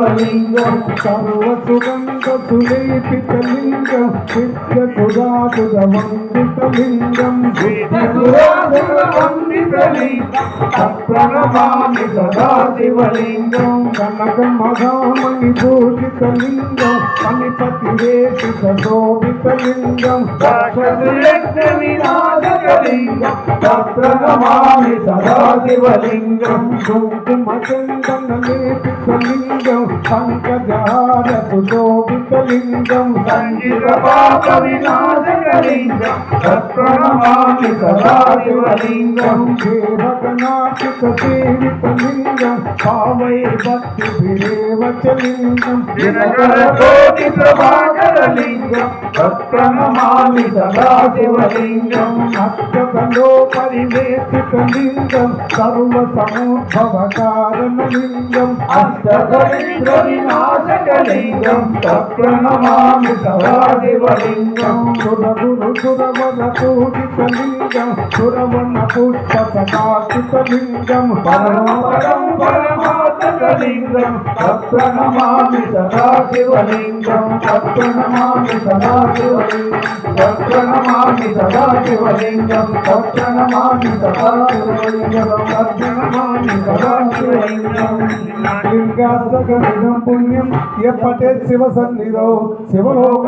సదాశివలింగం సర్వసుగంధ సులేపితలింగం నిత్యసుధాసుధవందితలింగం ప్రణమామి సదాశివలింగం కనక మహామణి భూషితలింగం పనిపతి సశోభితలింగం శోభితలింగం వినాశకలింగం ప్రణమామి సదాశివలింగం కుంకుమ చందన లేపితలింగం సంగీత పాప వినాశకలింగం ప్రణమామి సదాశివలింగం దేవగణాచిత సేవితలింగం పావై భక్తి విరేవచలింగం దినకర ప్రభాకరలింగం ప్రణమామి సదాశివలింగం అష్టదలో పరివేశితలింగం సర్వ సముద్భవ కారణలింగం అష్టకలింగం వినాశకలింగం ప్రణమామి సదాశివలింగం సురగురు సురవర పూజితలింగం సురవణ పుష్ప సకాశితలింగం పరమ పరం పరమాత్మకలింగం ప్రణమామి సదాశివలింగం. ప్రణమామి సదాశివలింగం ప్రణమామి సదాశివలింగం ప్రణమామి సదాశివలింగం ప్రణమామి సదాశివలింగం లింగాస్తకమిదం పుణ్యం ఎప్పటే శివ సన్నిధో శివలోక